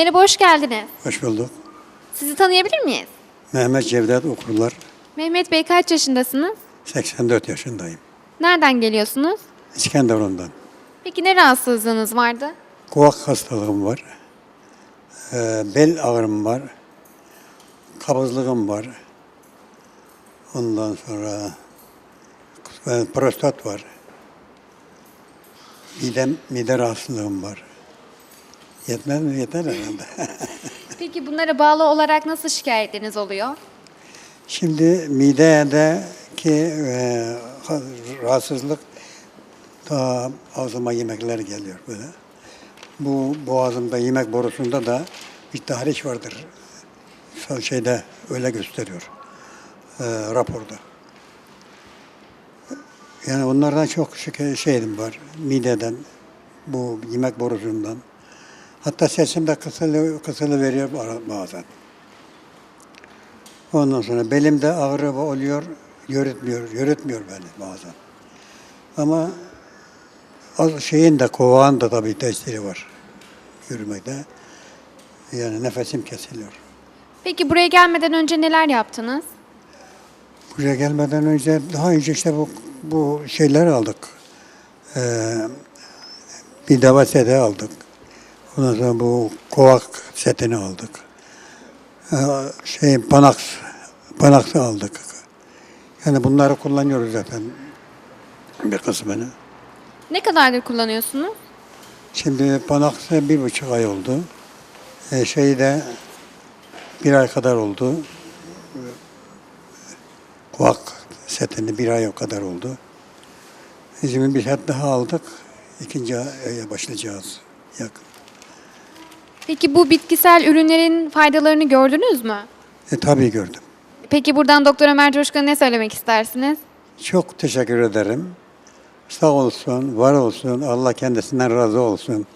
Merhaba, hoş geldiniz. Hoş bulduk. Sizi tanıyabilir miyiz? Mehmet Cevdet Okurlar. Mehmet Bey kaç yaşındasınız? 84 yaşındayım. Nereden geliyorsunuz? İskenderun'dan. Peki ne rahatsızlığınız vardı? Kulak hastalığım var. Ee, bel ağrım var. Kabızlığım var. Ondan sonra e, prostat var. Midem, mide rahatsızlığım var. Yetmez mi? Yeter herhalde. Peki bunlara bağlı olarak nasıl şikayetleriniz oluyor? Şimdi midedeki e, ha- rahatsızlık ta ağzıma yemekler geliyor böyle. Bu boğazımda yemek borusunda da bir tahriş vardır. Son şeyde öyle gösteriyor e, raporda. Yani onlardan çok şeyim var. Mideden, bu yemek borusundan. Hatta sesim de kısılı, kısılı veriyor bazen. Ondan sonra belimde ağrı oluyor, yürütmüyor, yürütmüyor beni bazen. Ama şeyin de kovağın da tabii tesiri var yürümekte. Yani nefesim kesiliyor. Peki buraya gelmeden önce neler yaptınız? Buraya gelmeden önce daha önce işte bu bu şeyler aldık. Ee, bir dava seti aldık. Ondan sonra bu kovak setini aldık. Ee, şey Panax Panax aldık. Yani bunları kullanıyoruz zaten bir kısmını. Ne kadardır kullanıyorsunuz? Şimdi Panax bir buçuk ay oldu. Ee, şey de bir ay kadar oldu. Kovak setini bir ay o kadar oldu. Şimdi bir set daha aldık. İkinci aya başlayacağız yakın. Peki bu bitkisel ürünlerin faydalarını gördünüz mü? E, tabii gördüm. Peki buradan Doktor Ömer Coşkun'a ne söylemek istersiniz? Çok teşekkür ederim. Sağ olsun, var olsun. Allah kendisinden razı olsun.